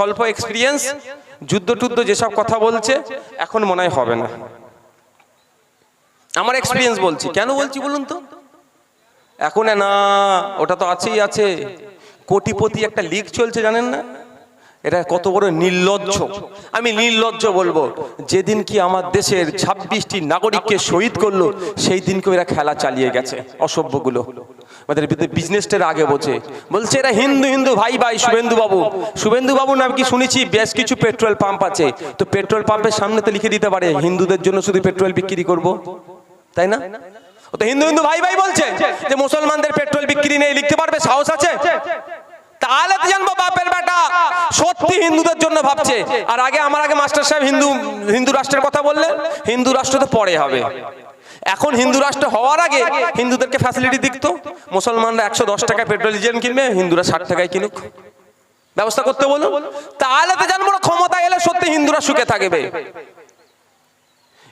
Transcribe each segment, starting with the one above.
স্বল্প এক্সপিরিয়েন্স যুদ্ধ টুদ্ধ যেসব কথা বলছে, এখন মনে হয় হবে না। আমার এক্সপিরিয়েন্স বলছি। কেন বলছি বলুন তো? এখন না, ওটা তো আছেই আছে। কোটিপতি একটা লিগ চলছে, জানেন না? এটা কত বড় নির্লজ্জ। আমি নির্লজ্জ বলব, যেদিন কি আমার দেশের ছাব্বিশটি নাগরিককে শহীদ করল, সেই দিনকে এরা খেলা চালিয়ে গেছে, অসভ্যগুলো। আমাদের বিজনেসটার আগে বোঝে। বলছে, এরা হিন্দু হিন্দু ভাই ভাই, শুভেন্দু বাবু। শুভেন্দু বাবু নাম কি শুনেছি? বেশ কিছু পেট্রোল পাম্প আছে। তো পেট্রোল পাম্পের সামনে তো লিখে দিতে পারে, হিন্দুদের জন্য শুধু পেট্রোল বিক্রি করব। তাই না? তো হিন্দু হিন্দু ভাই ভাই বলছে যে, মুসলমানদের পেট্রোল বিক্রি নেই, লিখতে পারবে? সাহস আছে? তাহলে তো জানব বাপের বেটা। সত্যি হিন্দুদের জন্য ভাবছে। আর আগে, আমার আগে মাস্টার সাহেব হিন্দু হিন্দু রাষ্ট্রের কথা বললে হিন্দু রাষ্ট্র তো পরে হবে। এখন হিন্দু রাষ্ট্র হওয়ার আগে হিন্দুদেরকে ফ্যাসিলিটি দিত। মুসলমানরা একশো দশ টাকায় পেট্রোল ডিজেল কিনবে, হিন্দুরা ষাট টাকায় কিনুক। ব্যবস্থা করতে বলুন। তাহলে তো জানব না ক্ষমতা এলে সত্যি হিন্দুরা সুখে থাকবে।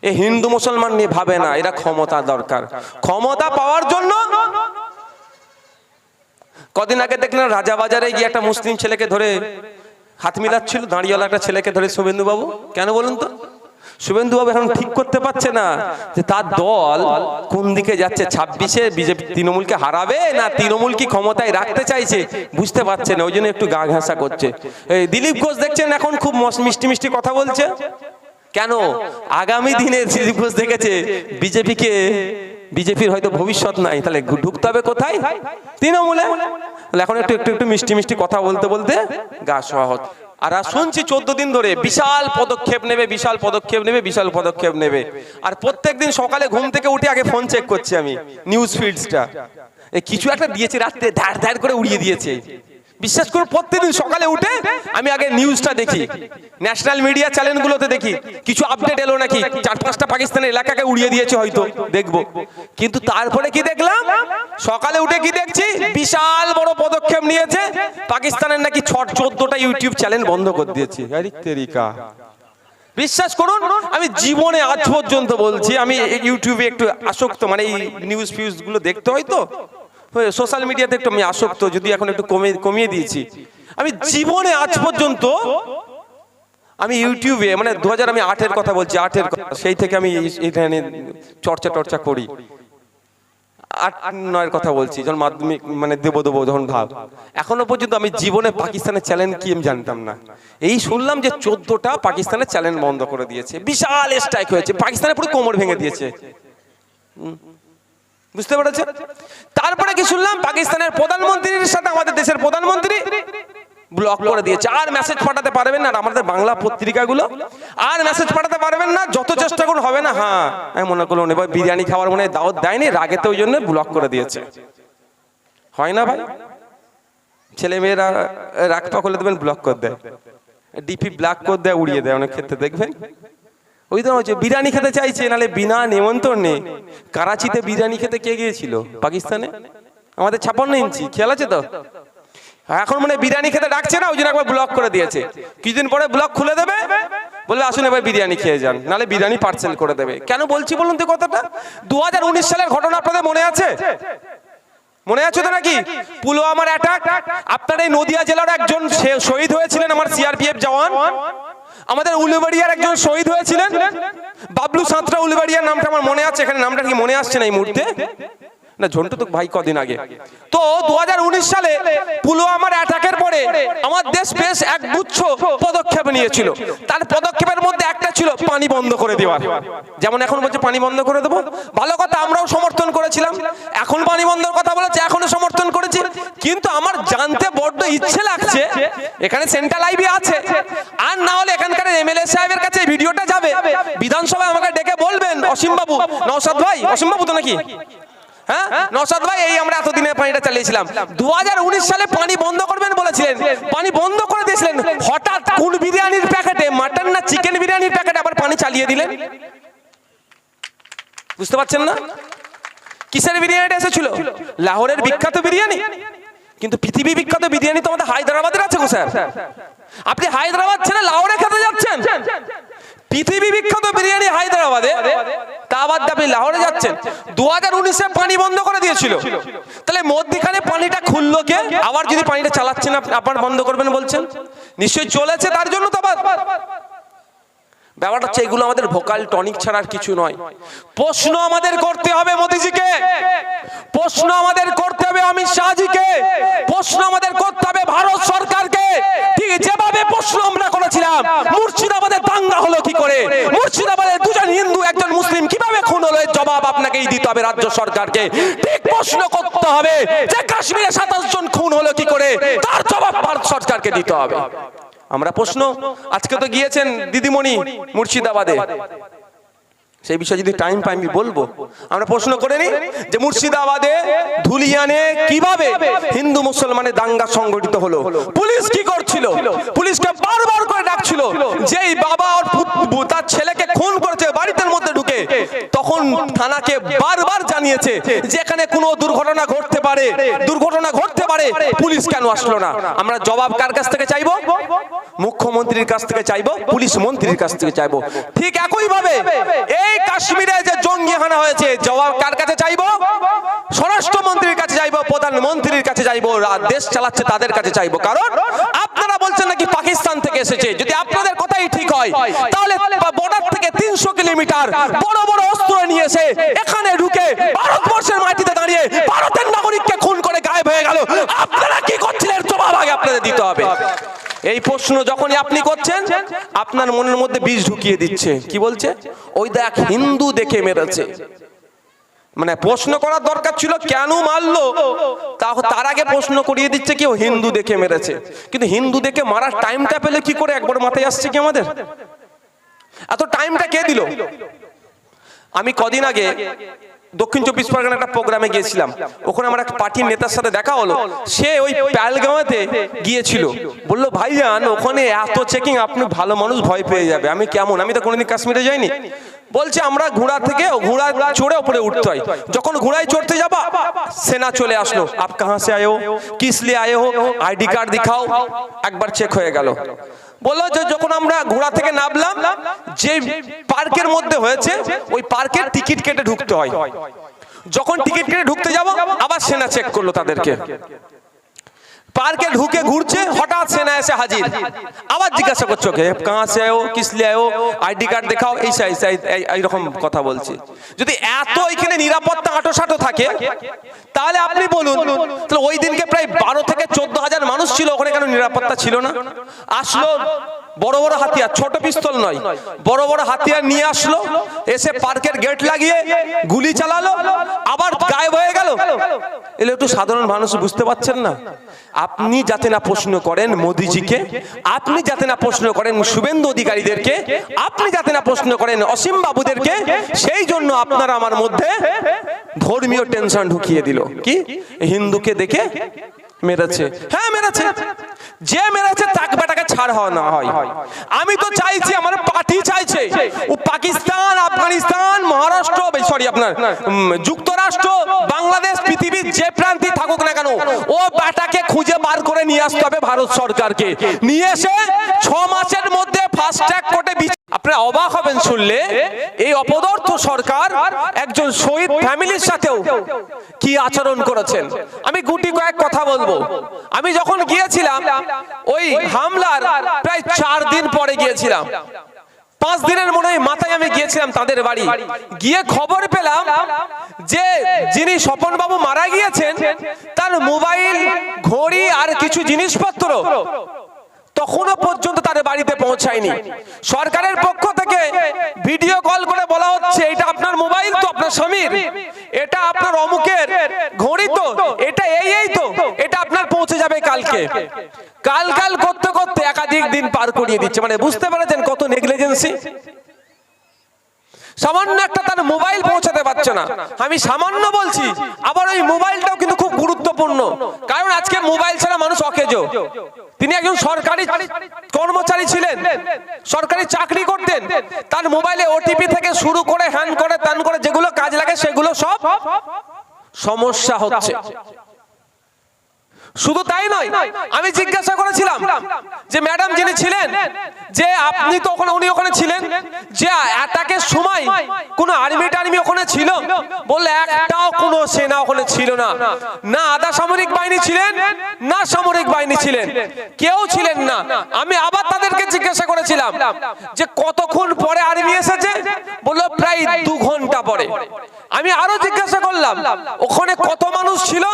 এ হিন্দু মুসলমান নিয়ে ভাবে না, এরা ক্ষমতা দরকার। ক্ষমতা পাওয়ার জন্য কদিন আগে দেখলেন রাজা বাজারে গিয়ে একটা মুসলিম ছেলেকে ধরে হাত মিলাচ্ছিল দাঁড়িয়েওয়ালা একটা ছেলেকে ধরে শুভেন্দু বাবু কেন বলুন তো? শুভেন্দু বাবু এখন ঠিক করতে পারছে না যে তার দল কোন দিকে যাচ্ছে? ছাব্বিশে বিজেপি তৃণমূলকে হারাবে না তৃণমূল কি ক্ষমতায় রাখতে চাইছে? বুঝতে পারছে না ওই জন্য একটু গা ঘাসা করছে। এই দিলীপ ঘোষ দেখছেন এখন খুব মিষ্টি মিষ্টি কথা বলছে? কেন? আগামী দিনে দিলীপ ঘোষ দেখেছে বিজেপিকে বিজেপির হয়তো ভবিষ্যৎ নাই। তাহলে ঢুকতে হবে কোথায়? তৃণমূলে। এখন একটু একটু একটু মিষ্টি মিষ্টি কথা বলতে বলতে গা সহজ আর শুনছি চোদ্দ দিন ধরে বিশাল পদক্ষেপ নেবে, বিশাল পদক্ষেপ নেবে, বিশাল পদক্ষেপ নেবে। আর প্রত্যেকদিন সকালে ঘুম থেকে উঠে আগে ফোন চেক করছি আমি নিউজ ফিডসটা কিছু একটা দিয়েছে, রাত্রে ধ্যার ধ্যার করে উড়িয়ে দিয়েছে। বিশ্বাস করুন প্রত্যেকদিন সকালে উঠে আমি আগে নিউজটা দেখি। ন্যাশনাল মিডিয়া চ্যানেলগুলোতে দেখি। কিছু আপডেট এলো নাকি? চার পাঁচটা পাকিস্তানের এলাকাকে উড়িয়ে দিয়েছে হয়তো। দেখব। কিন্তু তারপরে কি দেখলাম? সকালে উঠে কি দেখছি? বিশাল বড় পদক্ষেপ নিয়েছে। পাকিস্তানের নাকি ছট চোদ্দটা ইউটিউব চ্যানেল বন্ধ করে দিয়েছে। তেরিকা। বিশ্বাস করুন আমি জীবনে আজ পর্যন্ত বলছি আমি ইউটিউবে একটু আসক্ত মানে এই নিউজ ফিউজগুলো দেখতে হয় তো? সোশ্যাল মিডিয়াতে একটু আমি আসক্ত যদি এখন একটু কমে কমিয়ে দিয়েছি। আমি জীবনে আজ পর্যন্ত আমি ইউটিউবে মানে দু হাজার আমি আটের কথা বলছি, আটের কথা, সেই থেকে আমি এখানে চর্চা টর্চা করি। আট, নয়ের কথা বলছি, যখন মাধ্যমিক মানে দেবো দেবো যখন ভাব। এখনও পর্যন্ত আমি জীবনে পাকিস্তানের চ্যানেল কি আমি জানতাম না। এই শুনলাম যে চোদ্দটা পাকিস্তানের চ্যানেল বন্ধ করে দিয়েছে। বিশাল স্ট্রাইক হয়েছে, পাকিস্তানের পুরো কোমর ভেঙে দিয়েছে। বুঝতে পেরেছে? তারপরে কি শুনলাম? পাকিস্তানের প্রধানমন্ত্রীর সাথে আমাদের দেশের প্রধানমন্ত্রী ব্লক করে দিয়েছে। আর মেসেজ পাঠাতে পারবেন না আমাদের বাংলা পত্রিকাগুলো। আর মেসেজ পাঠাতে পারবেন না, যত চেষ্টা করুন, হবে না। হ্যাঁ আমি মনে করলাম এবার বিরিয়ানি খাওয়ার মনে দাওয়াত দেয়নি রাগেতে ওই জন্য ব্লক করে দিয়েছে। হয় না ভাই? ছেলে মেয়েরা রাগ পাকলে দেবেন ব্লক করে দেয়। ডিপি ব্লক করে দেয়, উড়িয়ে দেয়, অনেক ক্ষেত্রে দেখবেন। ওই তো হচ্ছে বিরিয়ানি খেতে চাইছে, নালে বিনা নিমন্ত্রণে কারাচিতে বিরিয়ানি খেতে কে গিয়েছিল? পাকিস্তানে? আমাদের ছাপান্ন ইঞ্চি, খেয়াল আছে তো? এখন মানে বিরিয়ানি খেতে ডাকছে না, ওই জন্য একবার ব্লক করে দিয়েছে। কিছুদিন পরে ব্লক খুলে দেবে? বলবে আসুন এবার বিরিয়ানি খেয়ে যান। নালে বিরিয়ানি পার্সেল করে দেবে। কেন বলছি বলুন তো কথাটা? দু হাজার উনিশ সালের ঘটনা আপনাদের মনে আছে? মনে আছে তো নাকি? পুলওয়ামার অ্যাটাক আপনার এই নদিয়া জেলার একজন শহীদ হয়েছিলেন আমার সিআরপিএফ জওয়ান। আমাদের উলুবাড়িয়ার একজন শহীদ হয়েছিলেন। বাবলু সাঁতরা উলুবাড়িয়ার নামটা আমার মনে আছে, এখানে নামটা কি মনে আসছে না এই মুহূর্তে। না, ঝন্টু তো ভাই কদিন আগে। তো দু হাজার উনিশ সালে পুলওয়ামার অ্যাটাকের পরে আমার দেশ বেশ এক গুচ্ছ পদক্ষেপ নিয়েছিল। তার পদক্ষেপের মধ্যে একটা ছিল পানি বন্ধ করে দেওয়ার যেমন এখন বলছে পানি বন্ধ করে দেবো। ভালো কথা, আমরাও সমর্থন করেছিলাম। এখন পানি বন্ধের কথা বলেছে, এখনও সমর্থন করেছি। কিন্তু আমার জানতে বড্ড ইচ্ছে লাগছে, এখানে সেন্ট্রাল আইবি আছে। আর না হলে এখানকার এমএলএ সাহেবের কাছে ভিডিওটা যাবে। বিধানসভায় আমাকে ডেকে বলবেন অসীম বাবু ভাই অসীম বাবু তো নাকি? হ্যাঁ? নসাদ ভাই, এই আমরা এতদিনে পানিটা চালিয়েছিলাম। দু হাজার উনিশ সালে পানি বন্ধ করবেন বলেছিলেন। পানি বন্ধ করে দিয়েছিলেন। হঠাৎ কোন বিরিয়ানির প্যাকেটে, মাটন না চিকেন বিরিয়ানির প্যাকেটে আবার পানি চালিয়ে দিলেন? বুঝতে পারছেন না? কিসের বিরিয়ানিটা এসেছিল? লাহোরের বিখ্যাত বিরিয়ানি। কিন্তু পৃথিবী বিখ্যাত বিরিয়ানি তো আমাদের হায়দ্রাবাদের আছে গো স্যার। আপনি হায়দ্রাবাদ ছেড়ে লাহোরে খেতে যাচ্ছেন? পৃথিবী বিখ্যাত বিরিয়ানি হায়দ্রাবাদে, তা বাদ আপনি লাহোরে যাচ্ছেন। দু হাজার উনিশে পানি বন্ধ করে দিয়েছিল। তাহলে মধ্যখানে পানিটা খুললো কে? আবার যদি পানিটা চালাচ্ছেন আপনি আপনার বন্ধ করবেন বলছেন? নিশ্চয়ই চলেছে তার জন্য তো আবার। ব্যাপারটা হচ্ছে এগুলো আমাদের ভোকাল টনিক ছাড়ার কিছু নয়। প্রশ্ন আমাদের করতে হবে মোদিজিকে। প্রশ্ন আমাদের করতে হবে অমিত শাহজিকে। প্রশ্ন আমাদের করতে হবে ভারত সরকারকে। ঠিক যেভাবে প্রশ্ন আমরা করেছিলাম, মুর্শিদাবাদের দাঙ্গা হলো কি করে? মুর্শিদাবাদের দুজন হিন্দু, একজন মুসলিম, কীভাবে খুন হলো? এর জবাব আপনাকেই দিতে হবে রাজ্য সরকারকে। ঠিক প্রশ্ন করতে হবে যে কাশ্মীরে সাতাশ জন খুন হলো কি করে? তার জবাব ভারত সরকারকে দিতে হবে। আমরা প্রশ্ন। আজকে তো গিয়েছেন দিদিমণি মুর্শিদাবাদে। সেই বিষয়ে যদি টাইম পাই, আমি বলব। আমরা প্রশ্ন করে নি যে মুর্শিদাবাদে ধুলিয়ানে কীভাবে হিন্দু মুসলমানের দাঙ্গা সংগঠিত হলো? পুলিশ কি করছিল? পুলিশকে বারবার করে ডাকছিল, যেই বাবা ওর তার ছেলেকে খুন করেছে, বাড়িতে মধ্যে তখন থানাকে বারবার জানিয়েছে যে এখানে কোনো দুর্ঘটনা ঘটতে পারে, দুর্ঘটনা ঘটতে পারে, পুলিশ কেন আসলো না? আমরা জবাব কার কাছ থেকে চাইব? মুখ্যমন্ত্রীর কাছ থেকে চাইব, পুলিশ মন্ত্রীর কাছ থেকে চাইব। ঠিক একই ভাবে এই কাশ্মীরে যে জঙ্গি হানা হয়েছে, জবাব কার কাছে চাইব? স্বরাষ্ট্রমন্ত্রীর কাছে চাইব, প্রধানমন্ত্রীর কাছে চাইব দেশ চালাচ্ছে তাদের কাছে চাইব। কারণ আপনারা বলছেন নাকি পাকিস্তান থেকে এসেছে? যদি আপনাদের কথাই ঠিক হয়, তাহলে বর্ডার থেকে তিনশো কিলোমিটার বড় বড় অস্ত্র নিয়ে এসে এখানে ঢুকে ভারতবর্ষের মাটিতে দাঁড়িয়ে ভারতের নাগরিককে খুন করে গায়েব হয়ে গেল। আপনারা কি করছিলেন? জবাব আগে আপনাদের দিতে হবে। এই প্রশ্ন যখনই আপনি করছেন, আপনার মনের মধ্যে বীজ ঢুকিয়ে দিচ্ছে। কি বলছে? ওই দেখ, হিন্দু দেখে মেরেছে। মানে প্রশ্ন করার দরকার ছিল, কেন মারলো? তার আগে প্রশ্ন করিয়ে দিচ্ছে কি হিন্দু দেখে মেরেছে। কিন্তু হিন্দু দেখে মারার টাইমটা পেলে কি করে? একবার মাথায় আসছে কি আমাদের? এত টাইমটা কে দিল? আমি কদিন আগে দক্ষিণ চব্বিশ পরগনা একটা প্রোগ্রামে গিয়েছিলাম। ওখানে আমার এক পার্টির নেতার সাথে দেখা হলো। সে ওই প্যালগাঁওতে গিয়েছিল। বলল, ভাইজান, ওখানে এত চেকিং আপনি ভালো মানুষ ভয় পেয়ে যাবে। আমি কেমন? আমি তো কোনোদিন কাশ্মীরে যাইনি। বলছে, আমরা ঘোড়া থেকে ঘোড়া চড়ে উপরে উঠতে হয়। যখন ঘোড়ায় চড়তে যাবা, সেনা চলে আসলো। আপ কাহা সে আয়ে কিস আয়ে আইডি কার্ড দিখাও? একবার চেক হয়ে গেল। বলল যে যখন আমরা ঘোড়া থেকে নামলাম, যে পার্কের মধ্যে হয়েছে, ওই পার্কের টিকিট কেটে ঢুকতে হয়। যখন টিকিট কেটে ঢুকতে যাব, আবার সেনা চেক করল তাদেরকে। পার্কে ঢুকে ঘুরছে হঠাৎ সেনা এসে হাজির। আবার জিজ্ঞাসা করছ কে কাহা সে আয়ো? কিস লিয়ে আয়ো? আইডি কার্ড দেখাও? এই সাই সাই এইরকম কথা বলছি। যদি এত এখানে নিরাপত্তা আটোসাটো থাকে তাহলে আপনি বলুন তাহলে ওই দিনকে প্রায় বারো থেকে চোদ্দ হাজার মানুষ ছিল ওখানে কেন নিরাপত্তা ছিল না। আসলো বড় বড় হাতিয়ার ছোট পিস্তল নয়। বড় বড় হাতিয়ার নিয়ে আসলো এসে পার্কের গেট লাগিয়ে গুলি চালালো আবার গায়েব হয়ে গেল। এলে একটু সাধারণ মানুষ বুঝতে পারছেন না? আপনি যাতে না প্রশ্ন করেন মোদিজিকে, আপনি যাতে না প্রশ্ন করেন শুভেন্দু অধিকারীদেরকে, আপনি যাতে না প্রশ্ন করেন অসীম বাবুদেরকে, সেই জন্য আপনারা আমার মধ্যে ধর্মীয় টেনশন ঢুকিয়ে দিল। কি? হিন্দুকে দেখে মেরেছে। হ্যাঁ মেরেছে। যে ছাড় হওয়া না হয়। আমি তো চাইছি চাইছে। ও পাকিস্তান, আফগানিস্তান, মহারাষ্ট্র সরি আপনার যুক্তরাষ্ট্র, বাংলাদেশ, পৃথিবীর যে প্রান্তে থাকুক না কেন, ও বেটাকে খুঁজে বার করে নিয়ে আসতে হবে ভারত সরকারকে। নিয়ে এসে ছ মাসের মধ্যে ফাস্ট ট্র্যাক কোর্টে আপনারা অবাক হবেন শুনলে, এই অপদার্থ সরকার একজন শহীদ ফ্যামিলির সাথেও কি আচরণ করেছেন? আমি গুটি কয়েক কথা বলব। আমি যখন গিয়েছিলাম, ওই হামলার প্রায় চার দিন পরে গিয়েছিলাম। পাঁচ দিনের মনে হয় মাথায় আমি গিয়েছিলাম তাদের বাড়ি। গিয়ে খবর পেলাম যে যিনি স্বপন বাবু মারা গিয়েছেন, তার মোবাইল, ঘড়ি আর কিছু জিনিসপত্র তখনও পর্যন্ত তাদের বাড়িতে পৌঁছায়নি। সরকারের পক্ষ থেকে ভিডিও কল করে বলা হচ্ছে, এটা আপনার মোবাইল তো, আপনার স্বামীর। এটা আপনার অমুকের ঘড়ি তো, এটা এই এই তো, এটা আপনার পৌঁছে যাবে কালকে। কাল কাল করতে করতে একাধিক দিন পার করিয়ে দিচ্ছে। মানে বুঝতে পেরেছেন কত নেগলিজেন্সি? সামান্য একটা তার মোবাইল পৌঁছাতে পারছে না। আমি সামান্য বলছি, আবার ওই মোবাইলটাও কিন্তু খুব গুরুত্বপূর্ণ। কারণ আজকে মোবাইল ছাড়া মানুষ অকেজ। তিনি একজন সরকারি কর্মচারী ছিলেন, সরকারি চাকরি করতেন, তার মোবাইলে ওটিপি থেকে শুরু করে হ্যান করে তান করে যেগুলো কাজ লাগে সেগুলো সব সমস্যা হচ্ছে। শুধু তাই নয় আমি জিজ্ঞাসা করেছিলাম যে ম্যাডাম যিনি ছিলেন যে আপনি তো ওখানে উনি ওখানে ছিলেন যে অ্যাটাকের সময় কোনো আর্মি টার্মি ওখানে ছিল? বললে একটাও কোনো সেনা ওখানে ছিল না। না। আধা সামরিক বাহিনী ছিলেন না সামরিক বাহিনী ছিলেন। কেউ ছিলেন না। আমি আবার তাদেরকে জিজ্ঞাসা করেছিলাম যে কতক্ষণ পরে আর্মি এসেছে? বলল প্রায় দু ঘণ্টা পরে। আমি আরও জিজ্ঞাসা করলাম ওখানে কত মানুষ ছিল?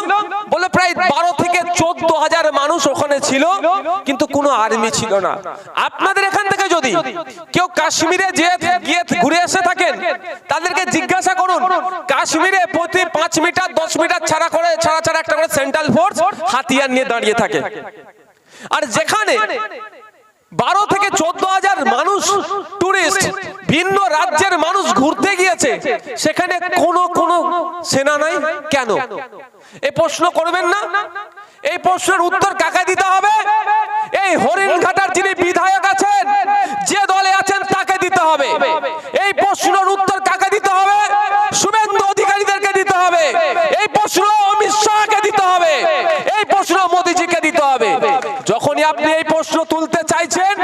বলে প্রায় বারো থেকে চোদ্দ হাজার মানুষ ওখানে ছিল, কিন্তু কোনো আর্মি ছিল না। আপনাদের এখান থেকে যদি কেউ কাশ্মীরে গিয়ে ঘুরে এসে থাকেন, তাদেরকে জিজ্ঞাসা করুন, কাশ্মীরে প্রতি পাঁচ মিটার, দশ মিটার ছাড়া করে, ছাড়া ছাড়া একটা করে সেন্ট্রাল ফোর্স হাতিয়ার নিয়ে দাঁড়িয়ে থাকে। আর যেখানে বারো থেকে চোদ্দ হাজার মানুষ টুরিস্ট ভিন্ন রাজ্যের মানুষ ঘুরতে গিয়েছে, সেখানে কোনো কোনো সেনা নাই? কেন? এই প্রশ্ন করবেন না। এই প্রশ্নের উত্তর কাকে দিতে হবে? এই হরিণঘাটার যিনি বিধায়ক আছেন, যে দলে আছেন তাকে দিতে হবে। এই প্রশ্নের উত্তর কাকে দিতে হবে? শুভেন্দু অধিকারীদেরকে দিতে হবে। এই প্রশ্ন অমিত শাহকে দিতে হবে। এই প্রশ্ন মোদিজিকে দিতে হবে। যখনই আপনি এই প্রশ্ন তুলতে চাইছেন,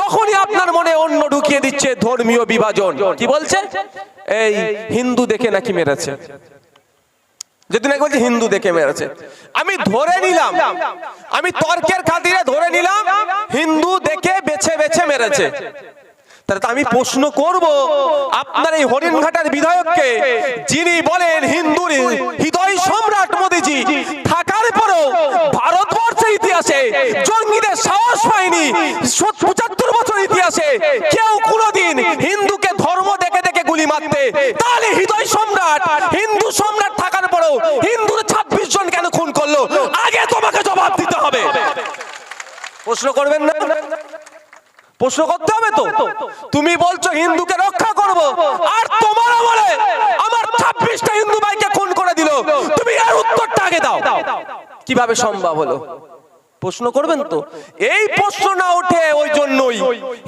তখনই আপনার মনে অন্য ঢুকিয়ে দিচ্ছে ধর্মীয় বিভাজন। কি বলছে? এই হিন্দু দেখে নাকি মেরেছে। যদি নাকি বলছে হিন্দু দেখে মেরেছে আমি ধরে নিলাম, আমি তর্কের খাতিরে ধরে নিলাম, হিন্দু দেখে বেছে বেছে মেরেছে। তাহলে আমি প্রশ্ন করব, আপনার এই হরিণঘাটার বিধায়ককে, যিনি বলেন হিন্দুর হৃদয় সম্রাট মোদিজি থাকার পরেও ভারতবর্ষের ইতিহাসে জঙ্গিদের সাহস পায়নি পঁচাত্তর বছর ইতিহাসে কেউ কোনোদিন হিন্দুকে ধর্ম দেখে দেখে গুলি মারতে তাহলে হৃদয় সম্রাট হিন্দু সম্রাট থাকার পরেও হিন্দুর ছাব্বিশ জন কেন খুন করল আগে তোমাকে জবাব দিতে হবে। প্রশ্ন করবেন না? প্রশ্ন করতে হবে তো? তুমি বলছো হিন্দুকে রক্ষা করব, আর তোমার বলে আমার ছাব্বিশটা হিন্দু ভাইকে খুন করে দিল। তুমি আর উত্তরটা আগে দাও। কীভাবে সম্ভব হলো? প্রশ্ন করবেন তো? এই প্রশ্ন না উঠে ওই জন্যই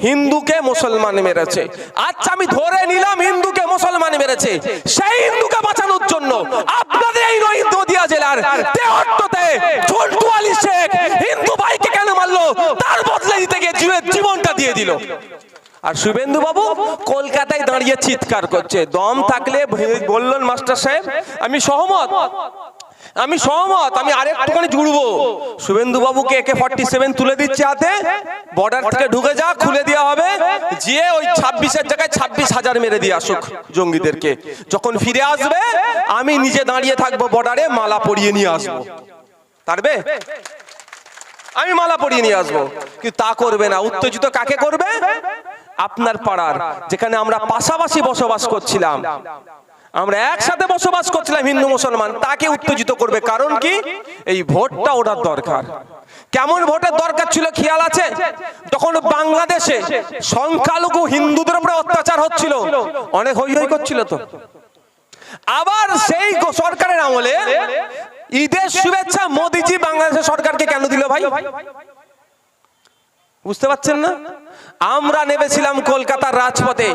হিন্দুকে মুসলমান মেরেছে। আচ্ছা আমি ধরে নিলাম হিন্দুকে মুসলমান মেরেছে। সেই হিন্দুকে বাঁচানোর জন্য আপনাদের এই নদিয়া জেলার তেহট্টতে ঝন্টু আলী শেখ হিন্দু ভাইকে কেন মারলো? তার বদলে দিতে গিয়ে জীবনটা দিয়ে দিল। আর শুভেন্দু বাবু কলকাতায় দাঁড়িয়ে চিৎকার করছে। দম থাকলে বললেন মাস্টার সাহেব, আমি সহমত। আমি সহমত, আমি আরেকটুখানি জুড়বো। শুভেন্দু বাবুকে একে ফর্টি সেভেন তুলে দিচ্ছে হাতে। বর্ডার থেকে ঢুকে যা খুলে দেওয়া হবে। যে ওই ছাব্বিশের জায়গায় ছাব্বিশ হাজার মেরে দিয়ে আসুক জঙ্গিদেরকে। যখন ফিরে আসবে, আমি নিজে দাঁড়িয়ে থাকব বর্ডারে মালা পরিয়ে নিয়ে আসব। পারবে? আমি মালা পরিয়ে নিয়ে আসব। কিন্তু তা করবে না। উত্তেজিত কাকে করবে? আপনার পাড়ার, যেখানে আমরা পাশাপাশি বসবাস করছিলাম। আমরা একসাথে বসবাস করছিলাম হিন্দু মুসলমান, তাকে উত্তেজিত করবে কারণ কি? এই ভোটটা ওটার দরকার। কেমন ভোটের দরকার ছিল খেয়াল আছে? তখন বাংলাদেশে সংখ্যালঘু হিন্দুদের উপরে অত্যাচার হচ্ছিল। অনেক হই হই করছিল তো। আবার সেই সরকারের আমলে ঈদের শুভেচ্ছা মোদিজি বাংলাদেশের সরকারকে কেন দিল ভাই? বুঝতে পারছেন না? আমরা নেমেছিলাম কলকাতার রাজপথে।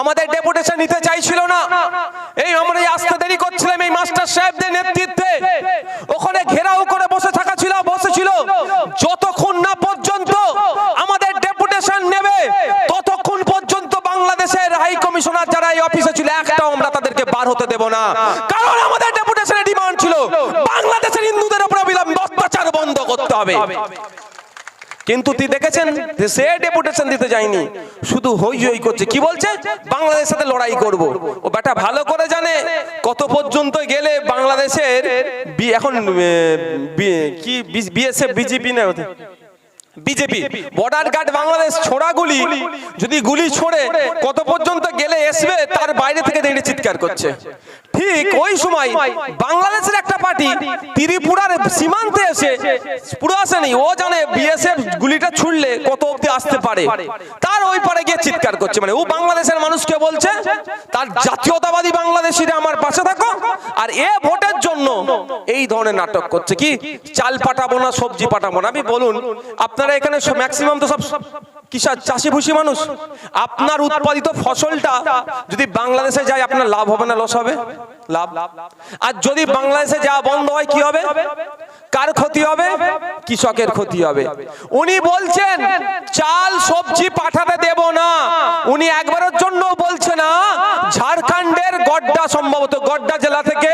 আমাদের ডেপুটেশন নিতে চাইছিল না। এই আমরা আসতে দেরি করছিলাম এই মাস্টার সাহেবদের নেতৃত্বে। ওখানে ঘেরাও করে বসে থাকা ছিল বসেছিল যতক্ষণ না পর্যন্ত আমাদের ডেপুটেশন নেবে, ততক্ষণ পর্যন্ত বাংলাদেশের হাই কমিশনার যারা এই অফিসে ছিল, একটাও আমরা তাদেরকে বার হতে দেব না। কারণ আমাদের ডেপুটেশনের ডিমান্ড ছিল, বাংলাদেশের হিন্দুদের উপর অবিলম্বে অত্যাচার বন্ধ করতে হবে। কিন্তু তুই দেখেছেন সে ডেপুটেশন দিতে যায়নি। শুধু হই হই করছে। কি বলছে? বাংলাদেশের সাথে লড়াই করব। ও বেটা ভালো করে জানে কত পর্যন্ত গেলে বাংলাদেশের এখন কি বিএসএফ, বিজেপি না? বিজেপি বর্ডার গার্ড বাংলাদেশ ছোড়া গুলি, যদি গুলি ছোড়ে, কত পর্যন্ত গেলে আসবে তার বাইরে থেকে দাঁড়িয়ে চিৎকার করছে। ঠিক ওই সময় বাংলাদেশের একটা পার্টি ত্রিপুরার সীমান্তে এসে, পুরো আসেনি, ও জানে বিএসএফ গুলিটা ছুড়লে কত অব্দি আসতে পারে। তার ওই পারে গিয়ে চিৎকার করছে মানে ও বাংলাদেশের মানুষকে বলছে, তার জাতীয়তাবাদী বাংলাদেশিরা আমার পাশে থাকো, আর এ ভোটের জন্য এই ধরনের নাটক করছে। কি? চাল পাঠাবো না, সবজি পাঠাবো না। আমি বলুন আপনারা এখানে ম্যাক্সিমাম তো সব কিসার চাষি ভুষি মানুষ। আপনার উৎপাদিত ফসলটা যদি বাংলাদেশে যায়, আপনার লাভ হবে না, লস হবে? লাভ। আর যদি বাংলাদেশে যাওয়া বন্ধ হয়, কি হবে? কার ক্ষতি হবে? কৃষকের ক্ষতি হবে। উনি বলছেন, চাল সবজি পাঠাতে দেব না। উনি একবারের জন্য বলছে না, ঝাড়খণ্ডের গড্ডা সম্ভবত, গড্ডা জেলা থেকে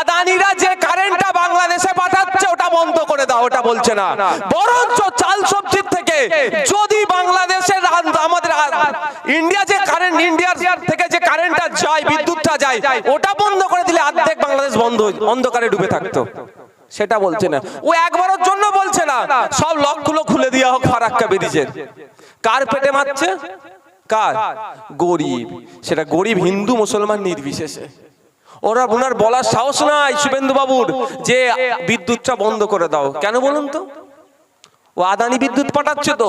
আদানিরা যে কারেন্টটা বাংলাদেশে পাঠাচ্ছে বন্ধ করে দাও, ওটা বলছে না। বরঞ্চ চাল সবজির থেকে যদি বাংলাদেশের আমাদের ইন্ডিয়া যে কারেন্ট ইন্ডিয়ার থেকে যে কারেন্টটা যায়, বিদ্যুৎটা যায়, ওটা বন্ধ করে দিলে অর্ধেক বাংলাদেশ বন্ধ অন্ধকারে ডুবে থাকতো। সেটা বলছে না। ও একবারের জন্য বলছে না, সব লকগুলো খুলে দিয়া হোক, ফারাক্কা ব্রিজের কার পেটে মারছে? কার? গরিব। সেটা গরিব হিন্দু মুসলমান নির্বিশেষে। ওরা ওনার বলার সাহস নাই শুভেন্দু বাবুর যে বিদ্যুৎটা বন্ধ করে দাও। কেন বলুন তো? ও আদানি বিদ্যুৎ পাঠাচ্ছে তো।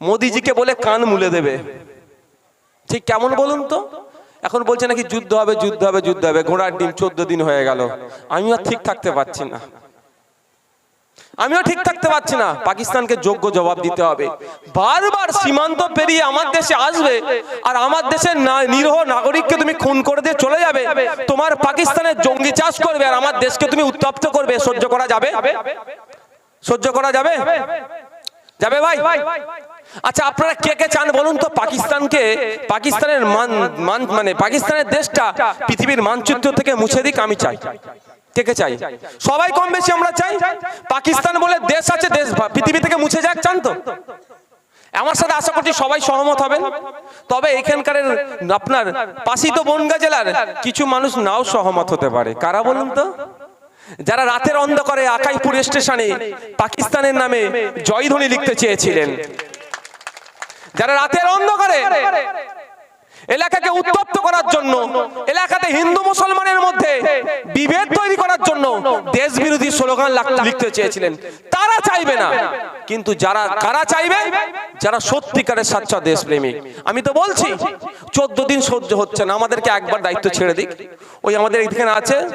মোদিজিকে বলে কান মুলে দেবে। ঠিক কেমন বলুন তো? এখন বলছে নাকি যুদ্ধ হবে যুদ্ধ হবে যুদ্ধ হবে। ঘোড়ার ডিম চোদ্দ দিন হয়ে গেল। আমিও আর ঠিক থাকতে পারছি না। আমিও ঠিক থাকতে পারছি না। পাকিস্তানকে যোগ্য জবাব দিতে হবে। বারবার সীমান্ত পেরিয়ে আমার দেশে আসবে আর আমার দেশের নিরহ নাগরিককে তুমি খুন করে দিয়ে চলে যাবে। তোমার পাকিস্তানের জঙ্গি চাষ করবে আর আমার দেশকে তুমি উত্তপ্ত করবে। সহ্য করা যাবে? সহ্য করা যাবে? যাবে ভাই? আচ্ছা আপনারা কে কে চান বলুন তো? পাকিস্তানকে পাকিস্তানের মান মান পাকিস্তানের দেশটা পৃথিবীর মানচিত্র থেকে মুছে দিক, আমি চাই। কে কে চাই। সবাই কম বেশি আমরা চাই। পাকিস্তান বলে দেশ আছে, দেশ পৃথিবী থেকে মুছে যাক, চান তো। আমার সাথে আশা করছি সবাই সহমত হবেন। তবে এখানকার আপনার পাশিত বনগা জেলার কিছু মানুষ নাও সহমত হতে পারে। কারা বলুন তো? যারা রাতের অন্ধকারে আকাইপুর স্টেশনে পাকিস্তানের নামে জয়ধ্বনি লিখতে চেয়েছিলেন। যারা রাতের অন্ধকারে এলাকাকে উত্তপ্ত করার জন্য, এলাকাতে হিন্দু মুসলমানের মধ্যে বিভেদ তৈরি করার জন্য দেশ বিরোধী স্লোগান লাগ- লিখতে চেয়েছিলেন। তারা চাইবে না। কিন্তু যারা, কারা চাইবে? যারা সত্যিকারের সাচ্চা দেশপ্রেমিক। আমি তো বলছি, চোদ্দ দিন সহ্য হচ্ছে না। আমাদেরকে একবার দায়িত্ব ছেড়ে দিক। ওই আমাদের এখানে আছে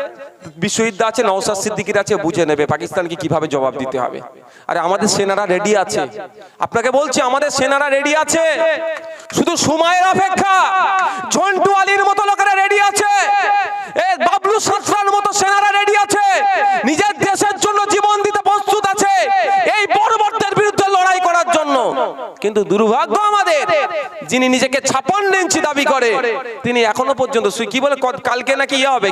বিশ্ববিদ্যা আছে নওসাদ সিদ্দিকির আছে, বুঝে নেবে পাকিস্তানকে কীভাবে জবাব দিতে হবে। আরে আমাদের সেনারা রেডি আছে। আপনাকে বলছি, আমাদের সেনারা রেডি আছে। শুধু সময়ের অপেক্ষা। ঝন্টু আলীর মতো লোকেরা রেডি আছে। বাবলু সাসরার মতো সেনারা রেডি আছে। নিজের দেশের জন্য জীবন দিতে প্রস্তুত আছে। এই বর্বরদের বিরুদ্ধে লড়াই করার জন্য। কিন্তু দুর্ভাগ্য আমাদের, যিনি নিজেকে ছাপান্ন ইঞ্চি দাবি করে, তিনি এখনও পর্যন্ত কি বলে কালকে নাকি ইয়ে হবে?